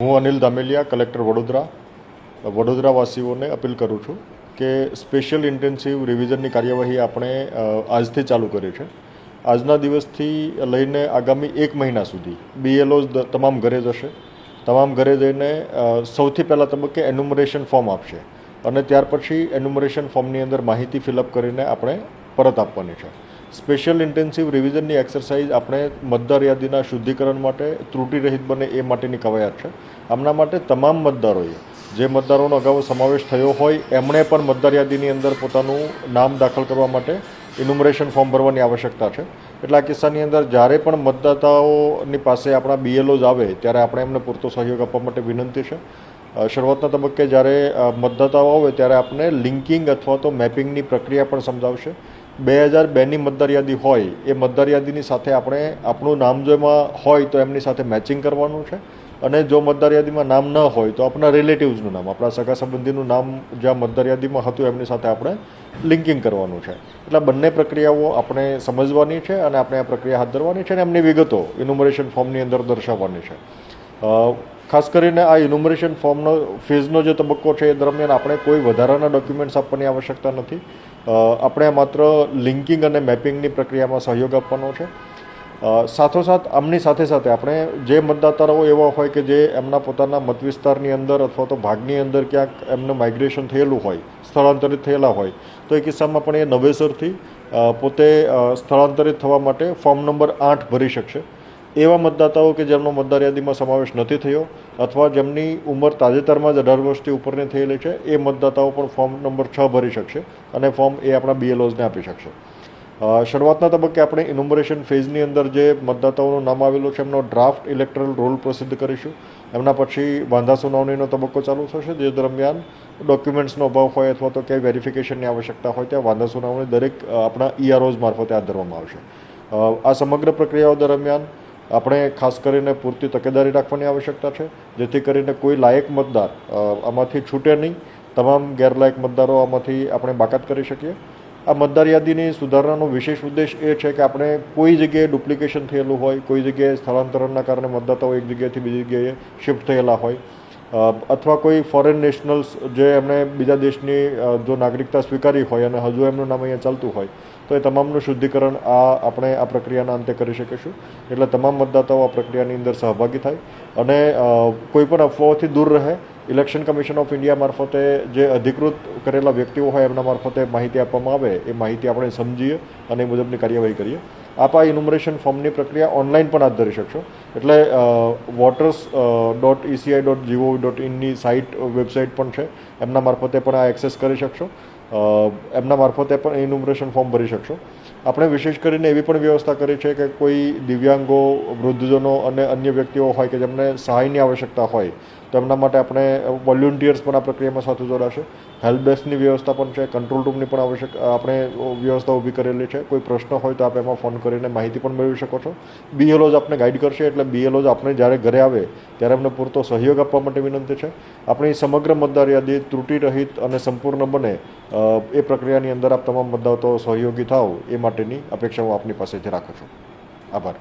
હું અનિલ દામેલિયા, કલેક્ટર વડોદરા. વડોદરાવાસીઓને અપીલ કરું છું કે સ્પેશિયલ ઇન્ટેન્સિવ રિવિઝનની કાર્યવાહી આપણે આજથી ચાલુ કરી છે આજના દિવસથી લઈને આગામી એક મહિના સુધી બીએલઓઝ તમામ ઘરે જશે. તમામ ઘરે જઈને સૌથી પહેલાં તબક્કે એન્યુમરેશન ફોર્મ આપશે. અને ત્યાર પછી એન્યુમરેશન ફોર્મની અંદર માહિતી ફિલઅપ કરીને આપણે પરત આપવાની છે. સ્પેશિયલ ઇન્ટેન્સિવ રિવિઝનની એક્સરસાઇઝ આપણે મતદાર યાદીના શુદ્ધિકરણ માટે ત્રુટિરહિત બને એ માટેની કવાયત છે. આમના માટે તમામ મતદારોએ જે મતદારોનો અગાઉ સમાવેશ થયો હોય, એમણે પણ મતદાર યાદીની અંદર પોતાનું નામ દાખલ કરવા માટે ઇન્યુમરેશન ફોર્મ ભરવાની આવશ્યકતા છે. એટલે આ કિસ્સાની અંદર જ્યારે પણ મતદાતાઓની પાસે આપણા બીએલઓઝ આવે, ત્યારે આપણે એમને પૂરતો સહયોગ આપવા માટે વિનંતી છે. શરૂઆતના તબક્કે જ્યારે મતદાતાઓ આવે, ત્યારે આપણે લિંકિંગ અથવા તો મેપિંગની પ્રક્રિયા પણ સમજાવશે. બે હજાર બેની મતદારયાદી હોય, એ મતદારયાદીની સાથે આપણે આપણું નામ જો એમાં હોય તો એમની સાથે મેચિંગ કરવાનું છે. અને જો મતદાર યાદીમાં નામ ન હોય તો આપણા રિલેટિવ્સનું નામ, આપણા સગા સંબંધીનું નામ જ્યાં મતદાર યાદીમાં હતું એમની સાથે આપણે લિંકિંગ કરવાનું છે. એટલે બંને પ્રક્રિયાઓ આપણે સમજવાની છે અને આપણે આ પ્રક્રિયા હાથ ધરવાની છે અને એમની વિગતો ઇન્યુમરેશન ફોર્મની અંદર દર્શાવવાની છે. ખાસ કરીને આ ઇન્યુમરેશન ફોર્મનો ફેઝનો જે તબક્કો છે એ દરમિયાન આપણે કોઈ વધારાના ડોક્યુમેન્ટ્સ આપવાની આવશ્યકતા નથી. આપણે માત્ર લિંકિંગ અને મેપિંગની પ્રક્રિયામાં સહયોગ આપવાનો છે. સાથોસાથ આમની સાથે સાથે આપણે જે મતદાતાઓ એવા હોય કે જે એમના પોતાના મત વિસ્તારની અંદર અથવા તો ભાગની અંદર ક્યાંક એમનું માઇગ્રેશન થયેલું હોય, સ્થળાંતરિત થયેલા હોય, તો એ કિસ્સામાં પણ એ નવેસરથી પોતે સ્થળાંતરિત થવા માટે ફોર્મ નંબર આઠ ભરી શકશે. એવા મતદાતાઓ કે જેમનો મતદાર યાદીમાં સમાવેશ નથી થયો અથવા જેમની ઉંમર તાજેતરમાં જ અઢાર વર્ષથી ઉપરની થયેલી છે, એ મતદાતાઓ પણ ફોર્મ નંબર છ ભરી શકશે અને ફોર્મ એ આપણા બીએલઓઝને આપી શકશે. શરૂઆતના તબક્કે આપણે ઇન્યુમરેશન ફેઝની અંદર જે મતદાતાઓનું નામ આવેલું છે, એમનો ડ્રાફ્ટ ઇલેક્ટ્રલ રોલ પ્રસિદ્ધ કરીશું. એમના પછી વાંધા સુનાવણીનો તબક્કો ચાલુ થશે, જે દરમિયાન ડોક્યુમેન્ટ્સનો અભાવ હોય અથવા તો ક્યાંય વેરિફિકેશનની આવશ્યકતા હોય ત્યાં વાંધા સુનાવણી દરેક આપણા ઈઆરઓઝ મારફતે હાથ ધરવામાં આવશે. આ સમગ્ર પ્રક્રિયાઓ દરમિયાન આપણે ખાસ કરીને પૂરતી તકેદારી રાખવાની આવશ્યકતા છે, જેથી કરીને કોઈ લાયક મતદાર આમાંથી છૂટે નહીં. તમામ ગેરલાયક મતદારો આમાંથી આપણે બાકાત કરી શકીએ. આ મતદાર યાદીની સુધારણાનો વિશેષ ઉદ્દેશ એ છે કે આપણે કોઈ જગ્યાએ ડુપ્લિકેશન થયેલું હોય, કોઈ જગ્યાએ સ્થળાંતરણના કારણે મતદાતાઓ એક જગ્યાએથી બીજી જગ્યાએ શિફ્ટ થયેલા હોય અથવા કોઈ ફોરેન નેશનલ્સ જે એમણે બીજા દેશની જો નાગરિકતા સ્વીકારી હોય અને હજુ એમનું નામ અહીંયા ચાલતું હોય, તો એ તમામનું શુદ્ધિકરણ આ આપણે આ પ્રક્રિયાના અંતે કરી શકીશું. એટલે તમામ મતદાતાઓ આ પ્રક્રિયાની અંદર સહભાગી થાય અને કોઈ પણ અફવાઓથી દૂર રહે. ઇલેક્શન કમિશન ઓફ ઇન્ડિયા મારફતે જે અધિકૃત કરેલા વ્યક્તિઓ હોય એમના મારફતે માહિતી આપવામાં આવે, એ માહિતી આપણે સમજીએ અને એ મુજબની કાર્યવાહી કરીએ. આપ આ ઇન્યુમરેશન ફોર્મની પ્રક્રિયા ઓનલાઈન પણ હાથ ધરી શકશો. એટલે voters dot ECI dot GOV dot ઇનની site website પણ છે. એમના મારફતે પણ આ એક્સેસ કરી શકશો. એમના મારફતે પણ ઇન્યુમરેશન ફોર્મ ભરી શકશો. આપણે વિશેષ કરીને એવી પણ વ્યવસ્થા કરી છે કે કોઈ દિવ્યાંગો, વૃદ્ધજનો અને અન્ય વ્યક્તિઓ હોય કે જેમને સહાયની આવશ્યકતા હોય, તો એમના માટે આપણે વોલ્યુન્ટિયર્સ પણ આ પ્રક્રિયામાં સાથે જોડાશે. હેલ્પ ડેસ્કની વ્યવસ્થા પણ છે કંટ્રોલ રૂમની પણ આવશ્યક, આપણે વ્યવસ્થા ઊભી કરેલી છે. કોઈ પ્રશ્ન હોય તો આપ એમાં ફોન કરીને માહિતી પણ મેળવી શકો છો. બીએલઓઝ આપને ગાઈડ કરશે, એટલે બીએલઓઝ આપણે જ્યારે ઘરે આવે ત્યારે અમને પૂરતો સહયોગ આપવા માટે વિનંતી છે. આપણી સમગ્ર મતદાર યાદી ત્રુટિરહિત અને સંપૂર્ણ બને એ પ્રક્રિયાની અંદર આપ તમામ મતદાતાઓ સહયોગી થાવ એ માટેની અપેક્ષા હું આપની પાસેથી રાખું છું. આભાર.